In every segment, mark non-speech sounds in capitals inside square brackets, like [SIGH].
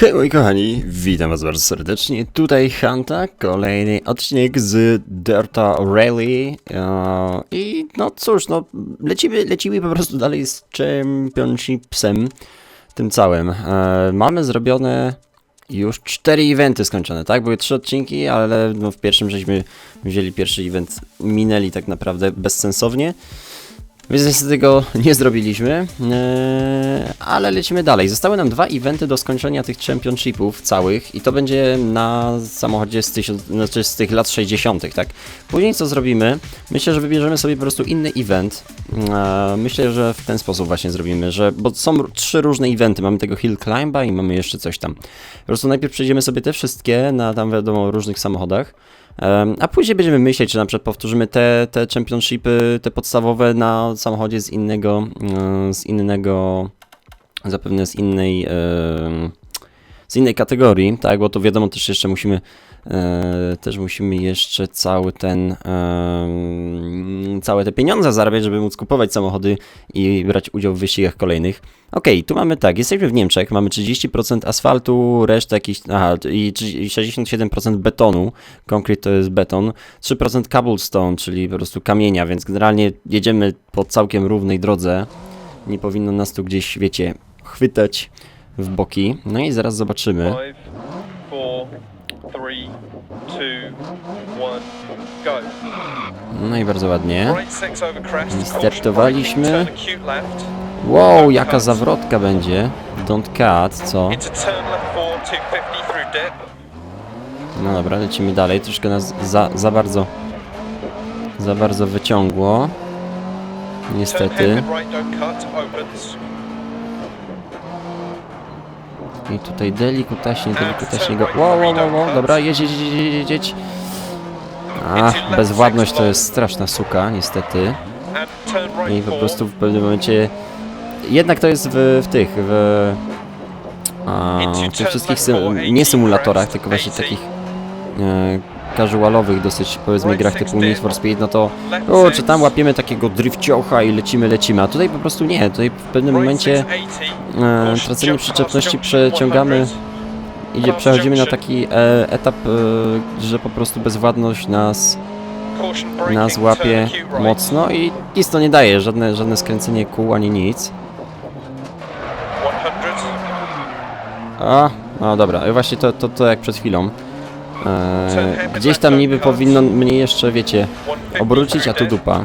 Hej moi kochani, witam was bardzo serdecznie, tutaj Hanta, kolejny odcinek z Dirta Rally eee, i no cóż, no lecimy, lecimy po prostu dalej z Championshipsem, tym całym. Eee, mamy zrobione już cztery eventy skończone, tak? Były trzy odcinki, ale no w pierwszym żeśmy wzięli pierwszy event, minęli tak naprawdę bezsensownie. Więc niestety tego [LAUGHS] nie zrobiliśmy, eee, ale lecimy dalej. Zostały nam dwa eventy do skończenia tych championshipów całych i to będzie na samochodzie z, tysiąc, znaczy z tych lat 60., tak? Później co zrobimy? Myślę, że wybierzemy sobie po prostu inny event. Eee, myślę, że w ten sposób właśnie zrobimy, że bo są trzy różne eventy. Mamy tego Hill Climba i mamy jeszcze coś tam. Po prostu najpierw przejdziemy sobie te wszystkie na tam wiadomo różnych samochodach. A później będziemy myśleć, czy na przykład powtórzymy te, te championshipy, te podstawowe na samochodzie z innego, e, z innego, zapewne z innej, z innej kategorii, tak, bo to wiadomo też jeszcze musimy, e, też musimy jeszcze cały ten, em, całe te pieniądze zarabiać, żeby móc kupować samochody i brać udział w wyścigach kolejnych. Okej, tu mamy tak, jesteśmy w Niemczech, mamy 30% asfaltu, resztę jakiś, aha, i 67% betonu, konkret to jest beton, 3% cobblestone, czyli po prostu kamienia, więc generalnie jedziemy po całkiem równej drodze. Nie powinno nas tu gdzieś, wiecie, chwytać w boki. No i zaraz zobaczymy. No i bardzo ładnie. Startowaliśmy. Wow, jaka zawrotka będzie. Don't cut, co? Into turn left four, 250 through dip. No dobra, lecimy dalej. Troszkę nas za, za bardzo, za bardzo wyciągło. Niestety. hairpin right, don't cut, opens. I tutaj delikutaśnie, delikutaśnie go... Wow, wow, wow, wow, dobra, jedź, jedź, jedź, jedź, jedź. A, bezwładność to jest straszna suka, niestety. I po prostu w pewnym momencie... Jednak to jest w, w tych, w... A, w tych wszystkich sym, nie symulatorach, tylko właśnie takich e, casualowych dosyć, powiedzmy, grach typu Need for Speed, no to o, czy tam łapiemy takiego drifciocha i lecimy, lecimy, a tutaj po prostu nie, tutaj w pewnym momencie six, 80. e, tracenie przyczepności przeciągamy 100. Idzie, przechodzimy na taki e, etap, e, że po prostu bezwładność nas, nas łapie mocno i nic to nie daje, żadne, żadne skręcenie kół ani nic. 100. A, no dobra, właśnie to, to, to jak przed chwilą. E, gdzieś tam niby powinno mnie jeszcze, wiecie, 150 obrócić, a tu dupa.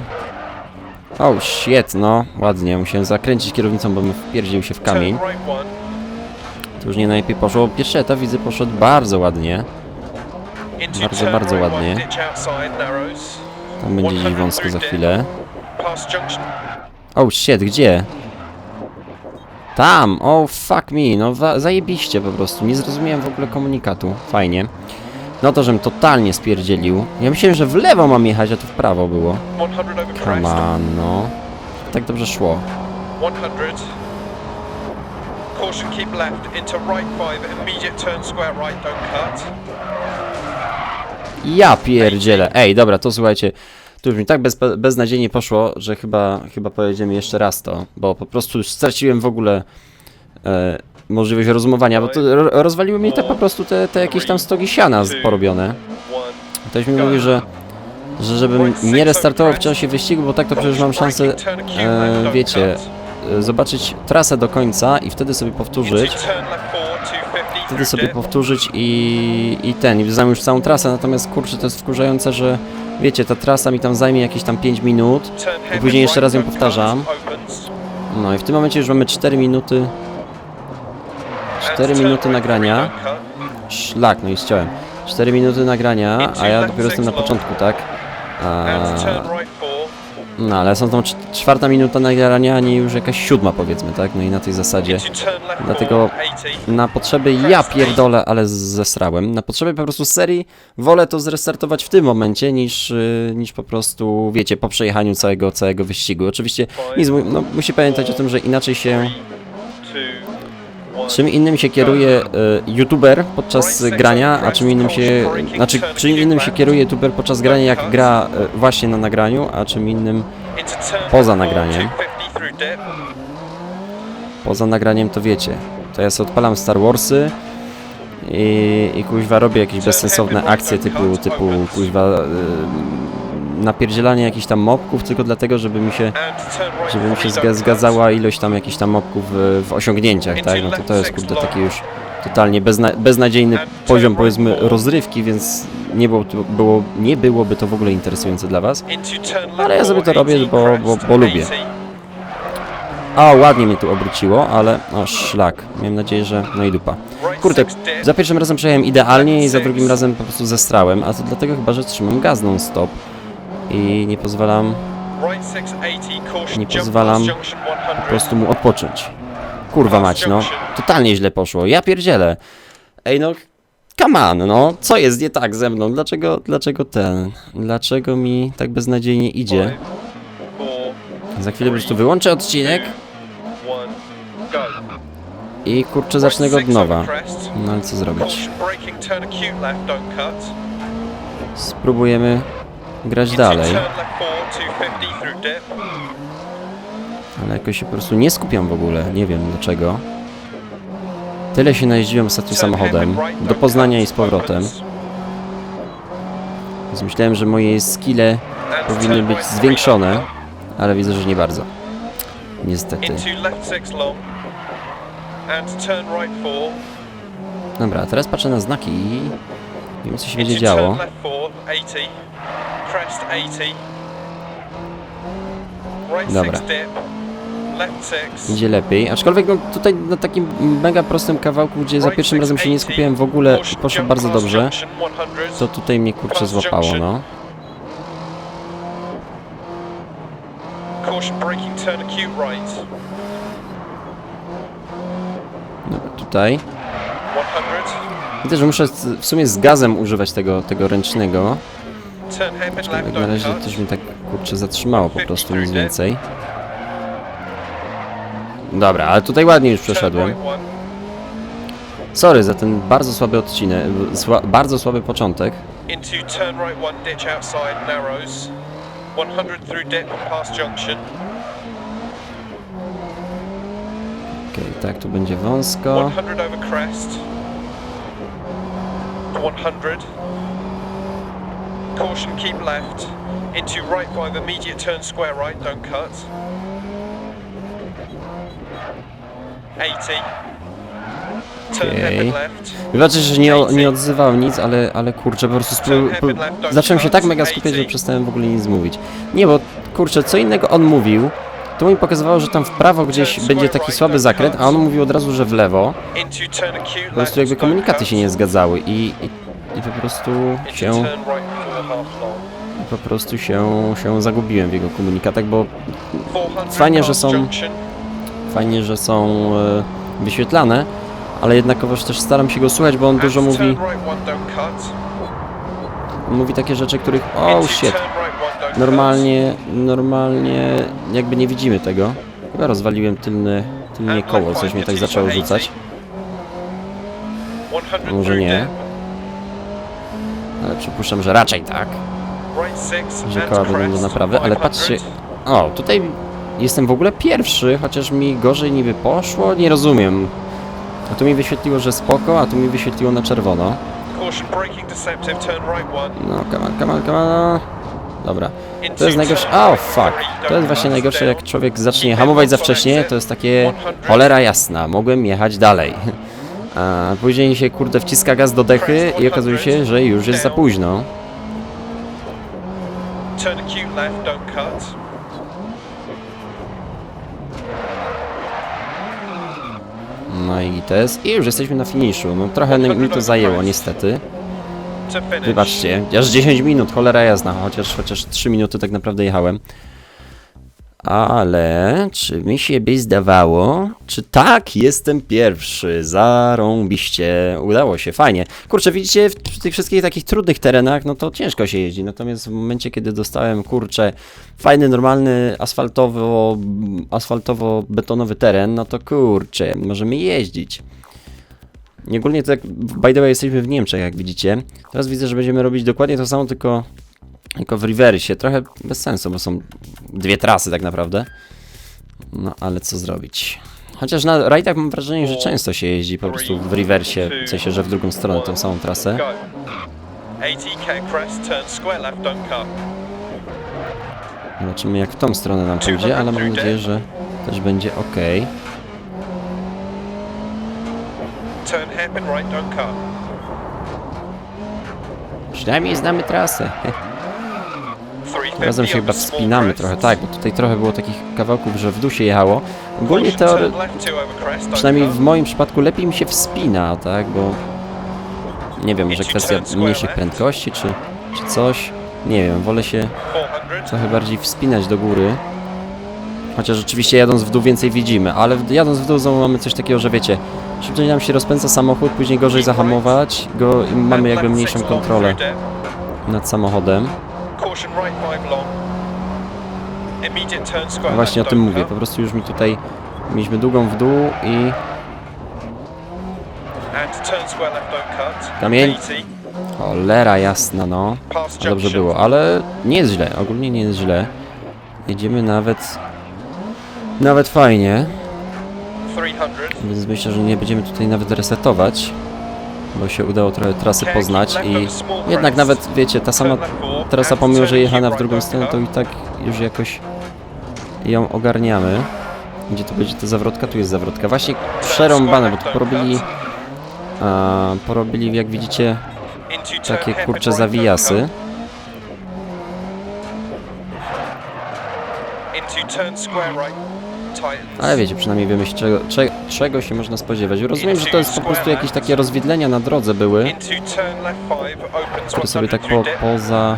O, shit, no, ładnie, musiałem zakręcić kierownicą, bo wpierdził się w kamień. To już nie najlepiej poszło. Pierwszy etap widzę poszedł bardzo ładnie. Bardzo, bardzo ładnie. Tam będzie gdzieś wąsko za chwilę. Oh shit, gdzie? Tam! Oh fuck me, no zajebiście po prostu. Nie zrozumiałem w ogóle komunikatu. Fajnie. No to, żem totalnie spierdzielił. Ja myślałem, że w lewo mam jechać, a tu w prawo było. 100 over crest. Come on, no. Tak dobrze szło. 100. Caution, keep left into right five, immediate turn square right, don't cut. Ja pierdzielę. Ej, dobra, to słuchajcie. Tu już mi tak bez, beznadziejnie poszło, że chyba, chyba pojedziemy jeszcze raz to, bo po prostu już straciłem w ogóle e, możliwość rozumowania, bo to ro, rozwaliły mi te po prostu te, te jakieś tam stogi siana porobione. One. Ktoś mi mówi, że, że żebym nie restartował w czasie wyścigu, bo tak to przecież mam szansę, e, wiecie, e, zobaczyć trasę do końca i wtedy sobie powtórzyć. Into turn left four, 250 Wtedy sobie powtórzyć i, i ten, i znam już całą trasę, natomiast kurczę, to jest wkurzające, że wiecie, ta trasa mi tam zajmie jakieś tam 5 minut, i później jeszcze raz ją powtarzam. No i w tym momencie już mamy 4 minuty, 4 turn minuty nagrania. Szlak, no i ściąłem. 4 minuty nagrania, a ja dopiero jestem na początku, tak? A, no ale są tam cz- czwarta minuta nagrania, a nie już jakaś siódma powiedzmy, tak? No i na tej zasadzie. Dlatego four, 80. na potrzeby ja pierdolę, ale zesrałem. Na potrzeby po prostu serii wolę to zrestartować w tym momencie niż, y, niż po prostu, wiecie, po przejechaniu całego, całego wyścigu. Oczywiście nic, no, musi pamiętać o tym, że inaczej się. Czym innym się kieruje y, youtuber podczas grania, a czym innym się, znaczy czym innym się kieruje youtuber podczas grania jak gra y, właśnie na nagraniu, a czym innym poza nagraniem. 250 through dip. poza nagraniem to wiecie. To ja sobie odpalam Star Warsy, i, i kuźwa robię jakieś bezsensowne akcje typu, typu kuźwa y, napierdzielanie jakichś tam mobków tylko dlatego, żeby mi się żeby mi się zgadzała ilość tam jakichś tam mobków w, osiągnięciach, tak? No to to jest kurde taki już totalnie bezna beznadziejny poziom powiedzmy rozrywki, więc nie, było, było, nie byłoby to w ogóle interesujące dla was. Ale ja sobie to robię, 18 bo- bo- bo lubię. 80. A, ładnie mnie tu obróciło, ale o szlak. Miałem nadzieję, że no i dupa. Kurde, za pierwszym razem przejechałem idealnie i za drugim razem po prostu zestrałem, a to dlatego chyba, że trzymam gaz non stop i nie pozwalam Right six, 80, caution, Nie pozwalam past junction 100. po prostu mu odpocząć. Kurwa mać, no. Totalnie źle poszło. Ja pierdzielę. Ej, no. Come on, no. Co jest nie tak ze mną? Dlaczego, dlaczego ten? Dlaczego mi tak beznadziejnie idzie? Za chwilę po prostu wyłączę odcinek i kurczę zacznę go od nowa. No ale co zrobić? Spróbujemy grać dalej, turn left four, 250 through dip. ale jakoś się po prostu nie skupiam w ogóle. Nie wiem dlaczego. Tyle się najeździłem ostatnio samochodem do Poznania i z powrotem. Więc myślałem, że moje skille powinny być zwiększone, ale widzę, że nie bardzo. Niestety. Dobra, teraz patrzę na znaki i wiem co się będzie działo. turn left four, 80. Crest 80. Right Dobra. Idzie lepiej, aczkolwiek no tutaj na takim mega prostym kawałku, gdzie za pierwszym razem się nie 80. skupiłem w ogóle poszło bardzo dobrze, junction 100. to tutaj mnie kurczę złapało, no. Dobra, tutaj. 100. Widzę, że muszę w sumie z gazem używać tego, tego ręcznego. Na razie coś mnie tak kurczę zatrzymało po prostu, nic więcej. Dobra, ale tutaj ładnie już przeszedłem. Sorry za ten bardzo słaby odcinek, sła, bardzo słaby początek. Into turn right one, ditch outside, narrows. 100 through dip, past junction. Okej, tak, tu będzie wąsko. 100 over crest. 100. Caution, keep left. Into right 5, immediate turn square right, don't cut. 80. Turn left. Wybaczcie, że nie, o- nie odzywałem nic, ale, ale kurczę, po prostu spró- po, zacząłem się tak mega skupiać, że przestałem w ogóle nic mówić. Nie, bo kurczę, co innego on mówił, to mi pokazywało, że tam w prawo gdzieś będzie taki słaby zakręt, a on mówił od razu, że w lewo. Into turn acute Po prostu jakby don't komunikaty cut. się nie zgadzały i, i, i po prostu Into się, turn right. Po prostu się, się zagubiłem w jego komunikatach, bo 400 Fajnie, że są- fajnie, że są e, wyświetlane, ale jednakowoż też staram się go słuchać, bo on dużo mówi, on mówi takie rzeczy, których, oh shit, Normalnie, normalnie jakby nie widzimy tego. Chyba rozwaliłem tylne, tylnie koło, coś mnie tak zaczęło 80. rzucać. 100 Może nie. Ale przypuszczam, że raczej tak, że koła będą do naprawy, ale 500. patrzcie... O, tutaj jestem w ogóle pierwszy, chociaż mi gorzej niby poszło, nie rozumiem. A tu mi wyświetliło, że spoko, a tu mi wyświetliło na czerwono. No, come on, come on, come on. Dobra. To jest najgorsze. turn O, right fuck. To jest właśnie najgorsze, jak człowiek zacznie hamować za wcześnie. To jest takie 100. cholera jasna. Mogłem jechać dalej. A później się kurde wciska gaz do dechy i okazuje się, że już jest za późno. Turn acute left, don't cut. No i to jest. I już jesteśmy na finiszu. No trochę mi to zajęło niestety. Wybaczcie, aż 10 minut, cholera jasna, chociaż, chociaż 3 minuty tak naprawdę jechałem. Ale czy mi się by zdawało, czy tak, jestem pierwszy, zarąbiście, udało się, fajnie. Kurczę, widzicie, w, tych wszystkich takich trudnych terenach, no to ciężko się jeździ, natomiast w momencie, kiedy dostałem, kurczę, fajny, normalny, asfaltowo, asfaltowo-betonowy teren, no to kurczę, możemy jeździć. Ogólnie to jak, by the way, jesteśmy w Niemczech, jak widzicie. Teraz widzę, że będziemy robić dokładnie to samo, tylko, tylko w reversie. Trochę bez sensu, bo są dwie trasy tak naprawdę. No, ale co zrobić? Chociaż na rajdach mam wrażenie, że często się jeździ po prostu w rewersie, w sensie, że w drugą stronę, tą samą trasę. Go. 80k crest, turn square left, don't cut. Zobaczymy jak w tą stronę nam pójdzie, ale mam nadzieję, że też będzie ok. Przynajmniej znamy trasę. [LAUGHS] 350 Razem się chyba wspinamy trochę, tak, bo tutaj trochę było takich kawałków, że w dół się jechało. Ogólnie teory, przynajmniej w moim przypadku lepiej mi się wspina, tak, bo nie wiem, może kwestia mniejszych prędkości, czy, czy coś. Nie wiem, wolę się 400. trochę bardziej wspinać do góry. Chociaż rzeczywiście jadąc w dół więcej widzimy, ale jadąc w dół znowu mamy coś takiego, że wiecie, szybciej nam się rozpędza samochód, później gorzej zahamować, go, i mamy jakby mniejszą kontrolę nad samochodem. No właśnie o tym mówię, po prostu już mi tutaj mieliśmy długą w dół i. Kamień. 80. cholera jasna no. Past No Dobrze było, ale nie jest źle, ogólnie nie jest źle. Jedziemy nawet, nawet fajnie, 300. więc myślę, że nie będziemy tutaj nawet resetować, bo się udało trochę trasy poznać i jednak nawet, wiecie, ta sama trasa pomimo, że jechana w drugą stronę, to i tak już jakoś ją ogarniamy. Gdzie tu będzie ta zawrotka? Tu jest zawrotka. Właśnie przerąbane, bo tu porobili, a, porobili jak widzicie, takie kurcze zawijasy. Ale wiecie, przynajmniej wiemy, się czego, cze, czego się można spodziewać. Rozumiem, że to jest po prostu jakieś takie rozwidlenia na drodze były, które sobie tak po, poza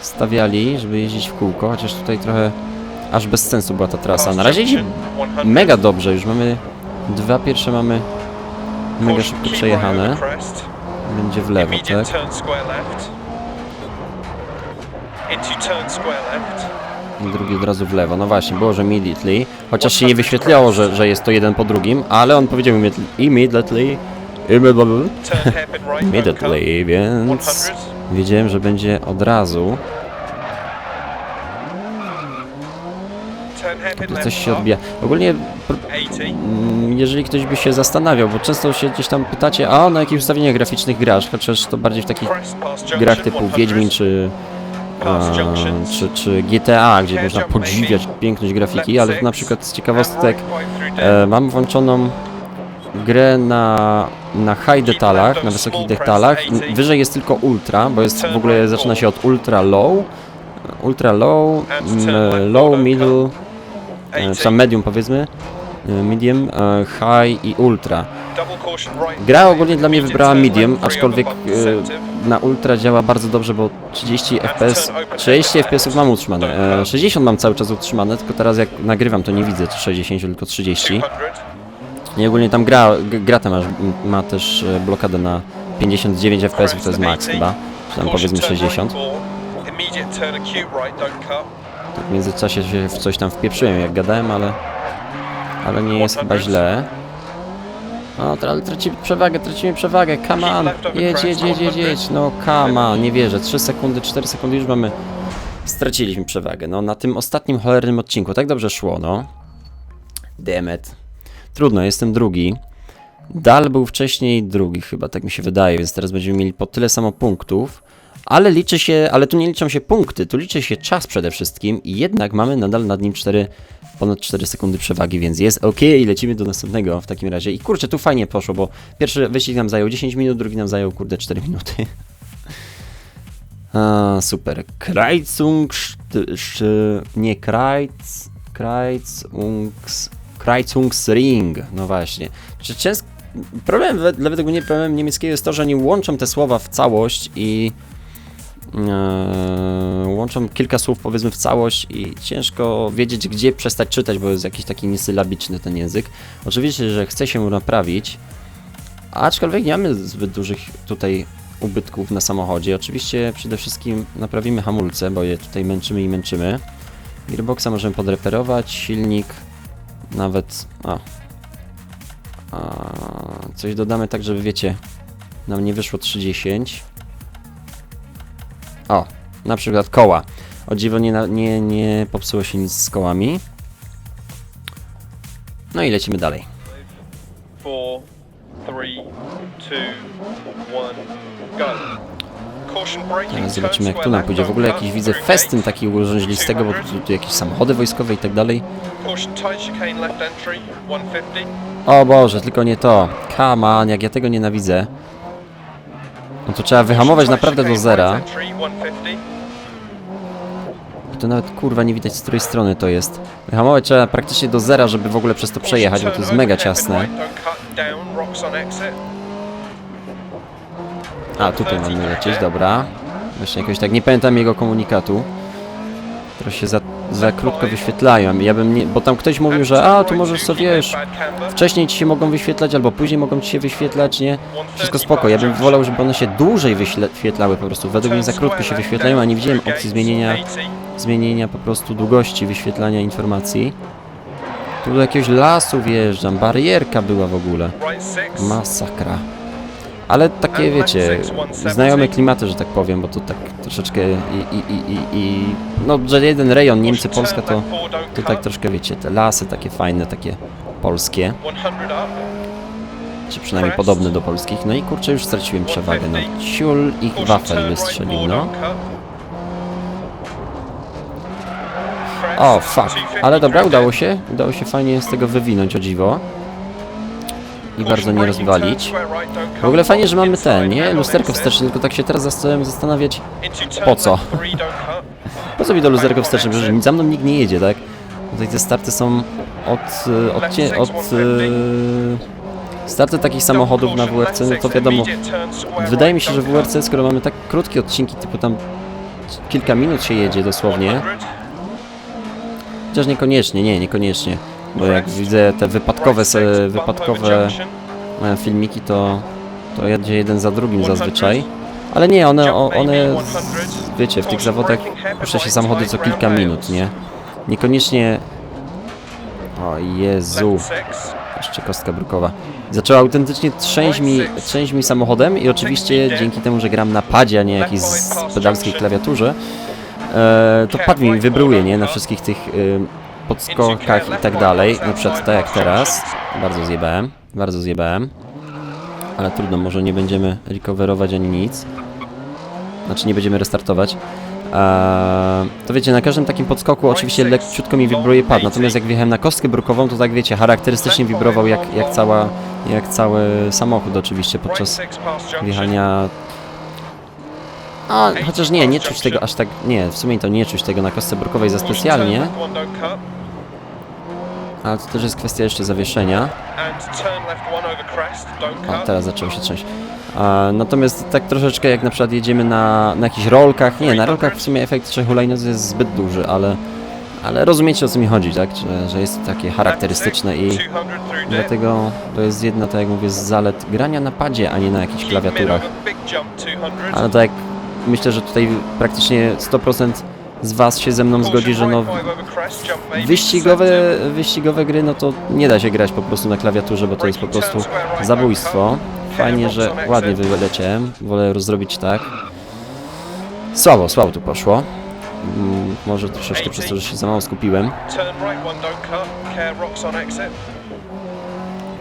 stawiali, żeby jeździć w kółko, chociaż tutaj trochę aż bez sensu była ta trasa. Na razie idzie mega dobrze, już mamy dwa pierwsze mamy mega szybko przejechane. Będzie w lewo, tak? Drugi od razu w lewo. No właśnie, było, że immediately. Chociaż się nie wyświetlało, że, że jest to jeden po drugim, ale on powiedział immediately, immediately, immediately, więc 100. wiedziałem, że będzie od razu. Tu coś się odbija. Ogólnie, pr- 80. mm, jeżeli ktoś by się zastanawiał, bo często się gdzieś tam pytacie, a na jakich ustawieniach graficznych grasz, chociaż to bardziej w takich grach typu 100. Wiedźmin czy, Junctions. czy, czy GTA, gdzie można podziwiać piękność grafiki, ale na przykład z ciekawostek e, mam włączoną grę na, na high detalach, na wysokich detalach. Wyżej jest tylko ultra, bo jest w ogóle zaczyna się od ultra low, ultra low, mm, low, middle, e, czy 80. tam medium powiedzmy, e, medium, e, high i ultra. Gra ogólnie dla mnie wybrała medium, aczkolwiek e, na ultra działa bardzo dobrze, bo 30 fps, 30 fps mam utrzymane, e, 60 mam cały czas utrzymane, tylko teraz jak nagrywam to nie widzę 60, tylko 30. 200. I ogólnie tam gra, gra tam masz, ma też e, blokadę na 59 fps, to jest max chyba, czy tam powiedzmy turn 60. right four. Immediate turn acute right, don't cut. Tak w międzyczasie się w coś tam wpieprzyłem jak gadałem, ale, ale nie jest chyba źle. O, tra- ale tracimy przewagę, tracimy przewagę, come on, jedź, jedź, jedź, jedź, jedź, no come on, nie wierzę, 3 sekundy, 4 sekundy już mamy, straciliśmy przewagę, no na tym ostatnim cholernym odcinku, tak dobrze szło, no. Demet. Trudno, jestem drugi. Dal był wcześniej drugi chyba, tak mi się wydaje, więc teraz będziemy mieli po tyle samo punktów. Ale liczy się, ale tu nie liczą się punkty, tu liczy się czas przede wszystkim i jednak mamy nadal nad nim 4, ponad 4 sekundy przewagi, więc jest ok, lecimy do następnego w takim razie. I kurczę, tu fajnie poszło, bo pierwszy wyścig nam zajął 10 minut, drugi nam zajął kurde 4 minuty. [LAUGHS] A, super. Kreuzung, nie Kreuz, Kreuzungs, Kreuzungsring, no właśnie. Czy często, problem, według mnie problemem niemieckiego jest to, że oni łączą te słowa w całość i łączą kilka słów powiedzmy w całość i ciężko wiedzieć, gdzie przestać czytać, bo jest jakiś taki niesylabiczny ten język. Oczywiście, że chce się naprawić, aczkolwiek nie mamy zbyt dużych tutaj ubytków na samochodzie. Oczywiście przede wszystkim naprawimy hamulce, bo je tutaj męczymy i męczymy. Gearboxa możemy podreperować, silnik nawet... A, coś dodamy tak, żeby wiecie, nam nie wyszło 30. O, na przykład koła. O dziwo nie, nie, nie popsuło się nic z kołami. No i lecimy dalej. four, three, two, one, go. Teraz zobaczymy jak tu nam pójdzie. W ogóle jakiś widzę festyn taki urządzilistego, bo tu, tu jakieś samochody wojskowe i tak dalej. Caution tight chicane left entry, 150. O Boże, tylko nie to. Come on, jak ja tego nienawidzę. No to trzeba wyhamować naprawdę do zera. right entry, 150. I to nawet kurwa nie widać z której strony to jest. Wyhamować trzeba praktycznie do zera, żeby w ogóle przez to przejechać, bo to jest mega ciasne. A, tutaj mamy lecieć, dobra. Właśnie jakoś tak, nie pamiętam jego komunikatu. Teraz się za, za krótko wyświetlają. Ja bym nie, bo tam ktoś mówił, że a, tu możesz sobie, wiesz, wcześniej ci się mogą wyświetlać, albo później mogą ci się wyświetlać, nie? Wszystko spoko, ja bym wolał, żeby one się dłużej wyświetlały po prostu. Według mnie za krótko się wyświetlają, a nie widziałem opcji zmienienia, zmienienia po prostu długości wyświetlania informacji. Tu do jakiegoś lasu wjeżdżam, barierka była w ogóle. Masakra. Ale takie, wiecie, znajome klimaty, że tak powiem, bo to tak troszeczkę i, i, i, i, i no, że jeden rejon, Niemcy, Polska, to, to tak troszkę, wiecie, te lasy takie fajne, takie polskie, 100 up. czy przynajmniej podobne do polskich. No i kurczę, już straciłem przewagę, no. Ciul ich wafel wystrzelił, no. O, fuck. 250 Ale dobra, udało się, udało się fajnie z tego wywinąć, o dziwo. I bardzo nie rozwalić. W ogóle fajnie, że mamy te, nie? Lusterko wsteczne, tylko tak się teraz zacząłem zastanawiać, Po co? [LAUGHS] po co mi to lusterko wsteczne, przecież za mną nikt nie jedzie, tak? Tutaj te starty są od... y, od, od y, starty takich samochodów na WRC, no to wiadomo, wydaje mi się, że WRC, skoro mamy tak krótkie odcinki, typu tam kilka minut się jedzie dosłownie, chociaż niekoniecznie, nie, niekoniecznie, bo jak widzę te wypadkowe, wypadkowe e, filmiki, to, to jedzie jeden za drugim zazwyczaj. Ale nie, one, one, wiecie, w tych zawodach puszcza się samochody co kilka minut, nie? Niekoniecznie... O Jezu, jeszcze kostka brukowa. Zaczęła autentycznie trzęść mi, trzęść mi samochodem i oczywiście dzięki temu, że gram na padzie, a nie jakiejś pedalskiej klawiaturze, e, to pad mi wybruje, nie? Na wszystkich tych y, podskokach i tak dalej. Na przykład tak jak teraz. Bardzo zjebałem, bardzo zjebałem. Ale trudno, może nie będziemy recoverować ani nic. Znaczy nie będziemy restartować. Eee, to wiecie, na każdym takim podskoku oczywiście leciutko mi wibruje pad, natomiast jak wjechałem na kostkę brukową, to tak wiecie, charakterystycznie wibrował jak, jak, cała, jak cały samochód oczywiście podczas wjechania... A, chociaż nie, nie czuć tego aż tak, nie, w sumie to nie czuć tego na kostce brukowej za specjalnie, ale to też jest kwestia jeszcze zawieszenia. O, teraz zaczęło się trzęść. A, natomiast tak troszeczkę jak na przykład jedziemy na, na jakichś rolkach, nie, na rolkach w sumie efekt trzech hulajnóg jest zbyt duży, ale, ale rozumiecie o co mi chodzi, tak, że, że jest to takie charakterystyczne i dlatego to jest jedna, tak jak mówię, z zalet grania na padzie, a nie na jakichś klawiaturach. Ale tak, myślę, że tutaj praktycznie 100% z Was się ze mną zgodzi, że no wyścigowe, wyścigowe gry, no to nie da się grać po prostu na klawiaturze, bo to jest po prostu zabójstwo. Fajnie, że ładnie wyleciałem, wolę zrobić tak. Słabo, słabo tu poszło. Mm, Może troszeczkę przez to, że się za mało skupiłem.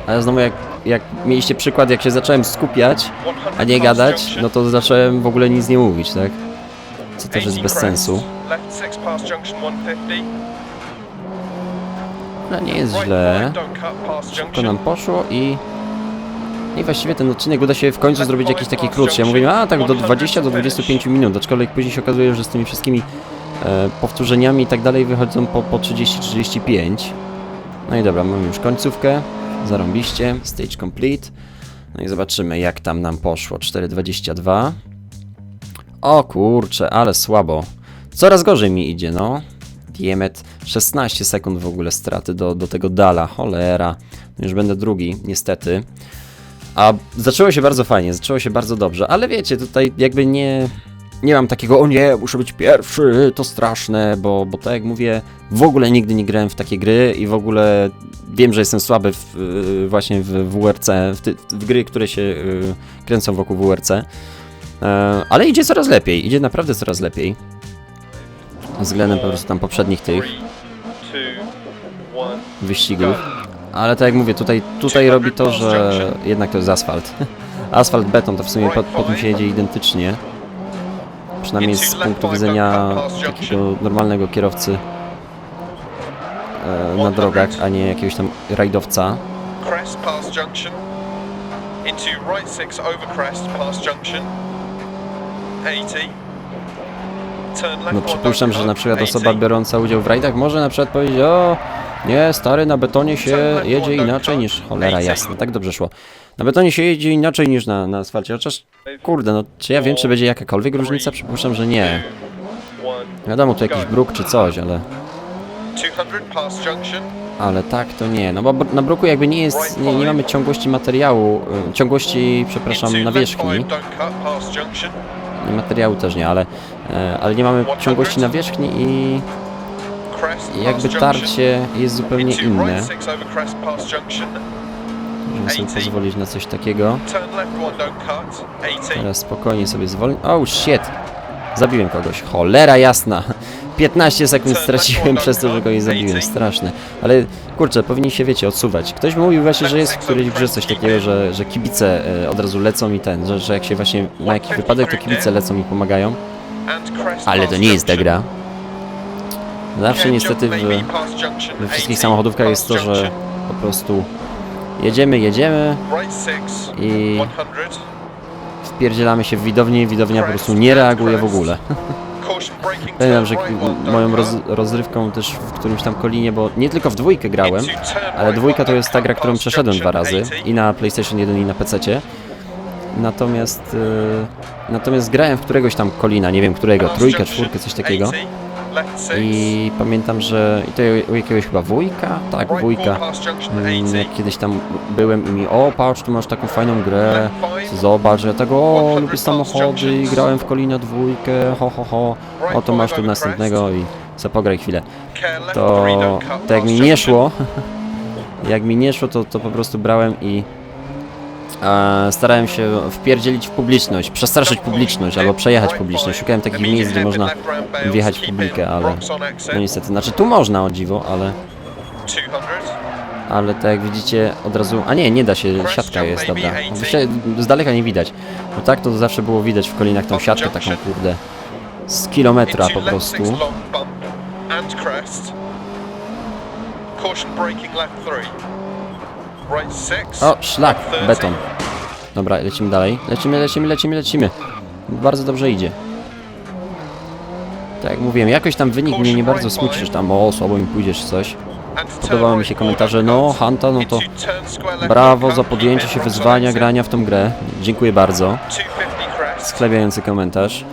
Ale znowu jak, jak mieliście przykład, jak się zacząłem skupiać, a nie gadać, no to zacząłem w ogóle nic nie mówić, tak? Co też jest bez sensu. No nie jest źle. To nam poszło i... I właściwie ten odcinek uda się w końcu zrobić jakiś taki krótszy. Ja mówię, a tak do 20 do 25 minut, aczkolwiek później się okazuje, że z tymi wszystkimi e, powtórzeniami i tak dalej wychodzą po, po 30-35. No i dobra, mamy już końcówkę. Zarąbiście, stage complete. No i zobaczymy jak tam nam poszło. 4.22. O kurczę, ale słabo. Coraz gorzej mi idzie, no. Diemet 16 sekund w ogóle straty do, do tego dala, cholera. Już będę drugi, niestety. A zaczęło się bardzo fajnie, zaczęło się bardzo dobrze, ale wiecie, tutaj jakby nie, nie mam takiego, o nie, muszę być pierwszy, to straszne, bo, bo tak jak mówię, w ogóle nigdy nie grałem w takie gry i w ogóle wiem, że jestem słaby w, y, właśnie w WRC, w, ty, w gry, które się y, kręcą wokół WRC. E, ale idzie coraz lepiej, idzie naprawdę coraz lepiej. Względem po prostu tam poprzednich tych wyścigów. Ale tak jak mówię, tutaj, tutaj robi to, że jednak to jest asfalt. [LAUGHS] Asfalt, beton, to w sumie po, po tym się jedzie identycznie. Przynajmniej z punktu widzenia takiego normalnego kierowcy e, na drogach, a nie jakiegoś tam rajdowca. Crest past junction. Into right 6 over crest past junction. 80. Turn left No przypuszczam, że na przykład 80. osoba biorąca udział w rajdach może na przykład powiedzieć, o nie, stary, na betonie się jedzie inaczej niż... Cholera, jasne, tak dobrze szło. Na betonie się jedzie inaczej niż na, na asfalcie, chociaż kurde, no czy ja wiem, czy będzie jakakolwiek różnica? Przypuszczam, że nie. Wiadomo, tu jakiś bruk czy coś, ale... 200 past junction. Ale tak to nie, no bo na bruku jakby nie jest, nie, nie mamy ciągłości materiału, y, ciągłości, przepraszam, nawierzchni, materiału też nie, ale, e, ale nie mamy ciągłości nawierzchni i Crest i jakby tarcie jest zupełnie inne. right 6 over crest past junction. Możemy sobie pozwolić na coś takiego. Turn left one, don't cut. 80. Teraz spokojnie sobie zwolnię. Oh shit! Zabiłem kogoś. Cholera jasna! 15 sekund straciłem przez to, że go nie zabiłem. Straszne. Ale kurczę, powinni się, wiecie, odsuwać. Ktoś mówił właśnie, że jest w którejś grze coś takiego, że, że kibice e, od razu lecą i ten, że, że jak się właśnie ma jakiś wypadek, to kibice lecą i pomagają. Ale to nie jest ta gra. Zawsze niestety w, we wszystkich 80 samochodówkach jest to, że po prostu jedziemy, jedziemy Right 6, i 100. wpierdzielamy się w widownię i widownia po prostu nie reaguje w ogóle. [LAUGHS] Pamiętam, że moją roz, rozrywką też w którymś tam kolinie, bo nie tylko w dwójkę grałem, ale dwójka to jest ta gra, którą przeszedłem dwa razy 80. i na PlayStation 1 i na PC. Natomiast y, natomiast grałem w któregoś tam kolina, nie wiem którego, trójkę, czwórkę, coś takiego. 80, left six, I pamiętam, że i to u jakiegoś chyba wujka, tak, wujka. Mm, 80. Jak kiedyś tam byłem i mi, o patrz, tu masz taką fajną grę, zobacz, ja tego, o, 100 lubię samochody, i grałem w Kolina dwójkę, ho, ho, ho, o to masz tu następnego i co pograj chwilę. To, to jak mi nie szło, [LAUGHS] jak mi nie szło, to, to po prostu brałem i e, starałem się wpierdzielić w publiczność, przestraszyć publiczność albo przejechać publiczność. Szukałem takich miejsc, gdzie można wjechać w publikę, ale no niestety, znaczy tu można o dziwo, ale ale tak jak widzicie od razu, a nie, nie da się, siatka jest, dobra. Z daleka nie widać, bo tak to zawsze było widać w kolinach tą siatkę taką kurde z kilometra po prostu. Caution braking left 3. O, szlak, 130. beton. Dobra, lecimy dalej. Lecimy, lecimy, lecimy, lecimy. Bardzo dobrze idzie. Tak jak mówiłem, jakoś tam wynik mnie nie bardzo smuci, że tam o, słabo mi pójdziesz coś. Podobały mi się komentarze, no. Hanta, no to brawo za podjęcie się wyzwania grania w tą grę. Dziękuję bardzo. 250 crest. Sklepiający komentarz.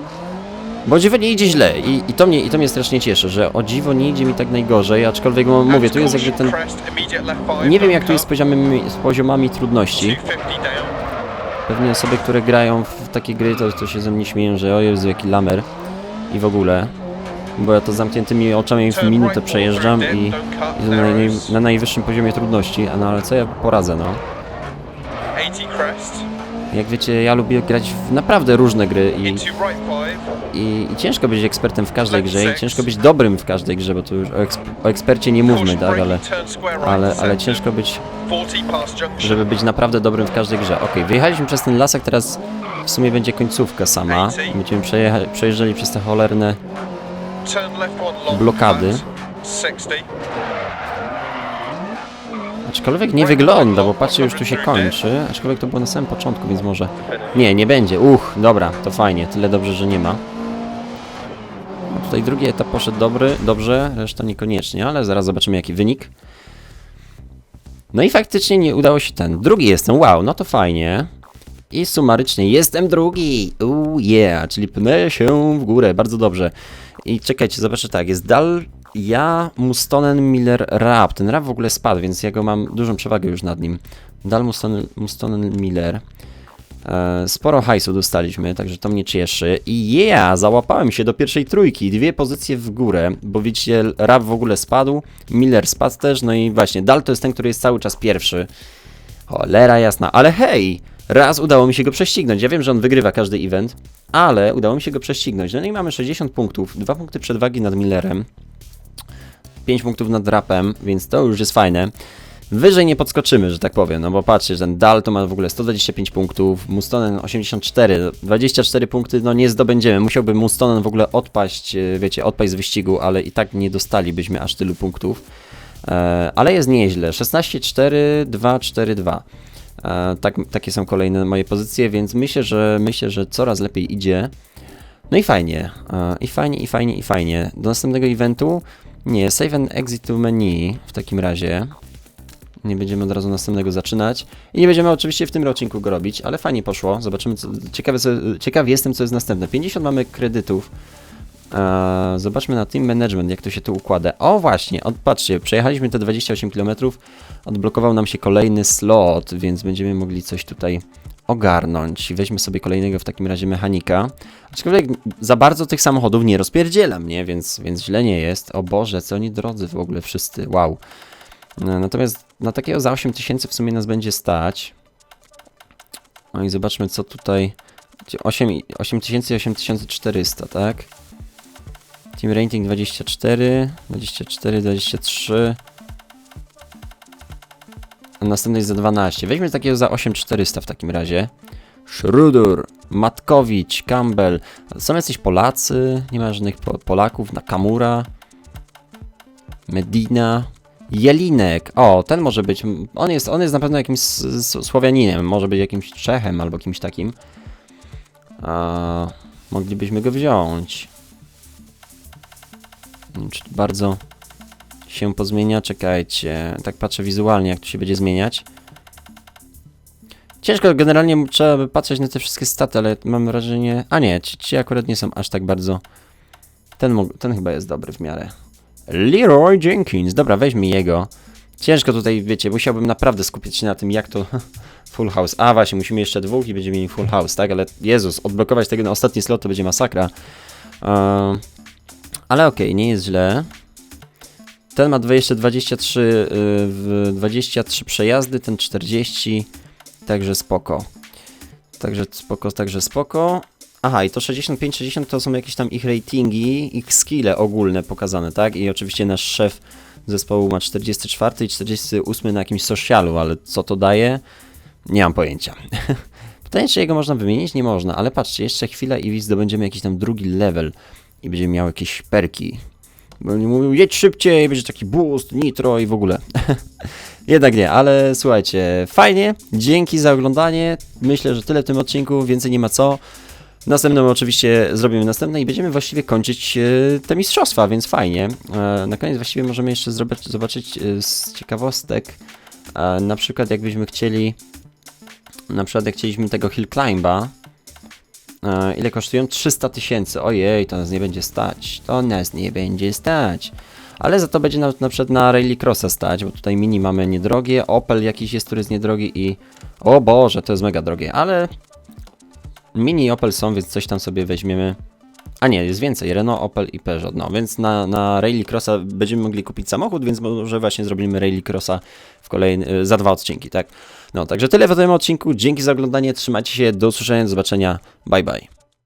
Bo o dziwo nie idzie źle I, i, to mnie, i to mnie strasznie cieszy, że o dziwo nie idzie mi tak najgorzej, aczkolwiek mówię, tu jest jakby ten... Nie wiem jak tu jest z poziomami, z poziomami trudności. 250 down. Pewnie osoby, które grają w takie gry, to, to się ze mnie śmieją, że o Jezu, jaki lamer i w ogóle. Bo ja to z zamkniętymi oczami w minutę przejeżdżam i, i to na, na najwyższym poziomie trudności, a no ale co ja poradzę, no. 80 crest. Jak wiecie, ja lubię grać w naprawdę różne gry i, i, i ciężko być ekspertem w każdej grze i ciężko być dobrym w każdej grze, bo tu już o, eks, o ekspercie nie mówmy, tak, ale, ale, ale ciężko być 40 past junction. żeby być naprawdę dobrym w każdej grze. Okej, wyjechaliśmy przez ten lasek, teraz w sumie będzie końcówka sama. Będziemy przejeżdżali przez te cholerne... Blokady. Left. 60. Aczkolwiek nie wygląda, bo patrzę już tu się kończy. Aczkolwiek to było na samym początku, więc może... Nie, nie będzie. Uch, dobra, to fajnie. Tyle dobrze, że nie ma. No tutaj drugi etap poszedł dobry, dobrze, reszta niekoniecznie, ale zaraz zobaczymy jaki wynik. No i faktycznie nie udało się ten. Drugi jestem, wow, no to fajnie. I sumarycznie jestem drugi. Uuu, yeah, czyli pnę się w górę, bardzo dobrze. I czekajcie, zobaczę tak, jest Dal, ja, Mustonen, Miller, Raab. Ten Raab w ogóle spadł, więc ja go mam dużą przewagę już nad nim. Dal, Mustonen, Mustonen Miller. E, Sporo hajsu dostaliśmy, także to mnie cieszy. I yeah, załapałem się do pierwszej trójki, dwie pozycje w górę, bo widzicie, Raab w ogóle spadł, Miller spadł też, no i właśnie, Dal to jest ten, który jest cały czas pierwszy. Cholera jasna, ale hej! Raz udało mi się go prześcignąć. Ja wiem, że on wygrywa każdy event, ale udało mi się go prześcignąć. No i mamy 60 punktów, 2 punkty przewagi nad Millerem, 5 punktów nad Rapem, więc to już jest fajne. wyżej nie podskoczymy, że tak powiem, no bo patrzcie, ten Dal to ma w ogóle 125 punktów, Mustonen 84, 24 punkty, no nie zdobędziemy, musiałby Mustonen w ogóle odpaść, e, wiecie, odpaść z wyścigu, ale i tak nie dostalibyśmy aż tylu punktów, e, ale jest nieźle, 16, 4, 2, 4, 2. E, tak, takie są kolejne moje pozycje, więc myślę, że myślę, że coraz lepiej idzie. No i fajnie, i fajnie, i fajnie, i fajnie. Do następnego eventu, nie, save and exit to menu w takim razie. Nie będziemy od razu następnego zaczynać. I nie będziemy oczywiście w tym odcinku go robić, ale fajnie poszło. Zobaczymy, co, ciekawy, co, ciekaw jestem, co jest następne. 50 mamy kredytów. E, zobaczmy na Team Management, jak to się tu układa. O właśnie, od, patrzcie, przejechaliśmy te 28 km, odblokował nam się kolejny slot, więc będziemy mogli coś tutaj ogarnąć. Weźmy sobie kolejnego w takim razie mechanika. Aczkolwiek za bardzo tych samochodów nie rozpierdzielam, nie? Więc, więc źle nie jest. O Boże, co oni drodzy w ogóle wszyscy, wow. No, Natomiast na takiego za 8000 w sumie nas będzie stać. No i zobaczmy, co tutaj... Gdzie 8 i- 8000 i 8400, tak? Team rating 24, 24, 23. Następny jest za 12. Weźmy takiego za 8400 w takim razie. Schrudur, Matkowicz, Campbell. Są jacyś Polacy, nie ma żadnych po Polaków. Nakamura, Medina, Jelinek. O, ten może być. On jest, on jest na pewno jakimś Słowianinem, może być jakimś Czechem albo kimś takim. A, moglibyśmy go wziąć. Nie wiem, czy bardzo się pozmienia. Czekajcie, tak patrzę wizualnie, jak to się będzie zmieniać. Ciężko, generalnie trzeba by patrzeć na te wszystkie staty, ale mam wrażenie... A nie, ci, ci akurat nie są aż tak bardzo... Ten, ten chyba jest dobry w miarę. Leroy Jenkins, dobra, weźmy jego. Ciężko tutaj, wiecie, musiałbym naprawdę skupić się na tym, jak to [LAUGHS] full house. A właśnie, musimy jeszcze dwóch i będziemy mieli full house, tak? Ale Jezus, odblokować tego na ostatni slot to będzie masakra. Ehm, ale okej, nie jest źle. Ten ma dwa- jeszcze 23, y, w 23 przejazdy, ten 40, także spoko. Także spoko, także spoko. Aha, i to 65-60 to są jakieś tam ich ratingi, ich skille ogólne pokazane, tak? I oczywiście nasz szef zespołu ma 44 i 48 na jakimś socialu, ale co to daje? Nie mam pojęcia. [LAUGHS] Pytanie, czy jego można wymienić? Nie można, ale patrzcie, jeszcze chwila i zdobędziemy jakiś tam drugi level i będziemy miał jakieś perki. Bo oni jedź szybciej, będzie taki boost, nitro i w ogóle. [LAUGHS] Jednak nie, ale słuchajcie, fajnie, dzięki za oglądanie. Myślę, że tyle w tym odcinku, więcej nie ma co. Następnym oczywiście zrobimy następne i będziemy właściwie kończyć e, te mistrzostwa, więc fajnie. E, na koniec właściwie możemy jeszcze zobaczyć e, z ciekawostek, na przykład jakbyśmy chcieli, na przykład jak chcieliśmy tego hill climba, e, ile kosztują? 300 tysięcy, ojej, to nas nie będzie stać, to nas nie będzie stać. Ale za to będzie na, na przykład na Rallycrossa stać, bo tutaj mini mamy niedrogie, Opel jakiś jest, który jest niedrogi i... O Boże, to jest mega drogie, ale Mini i Opel są, więc coś tam sobie weźmiemy. A nie, jest więcej, Renault, Opel i Peugeot. No, więc na, na Rallycrossa będziemy mogli kupić samochód, więc może właśnie zrobimy Rallycrossa w kolejny, za dwa odcinki, tak? No, także tyle w tym odcinku. Dzięki za oglądanie, trzymajcie się, do usłyszenia, do zobaczenia. Bye bye.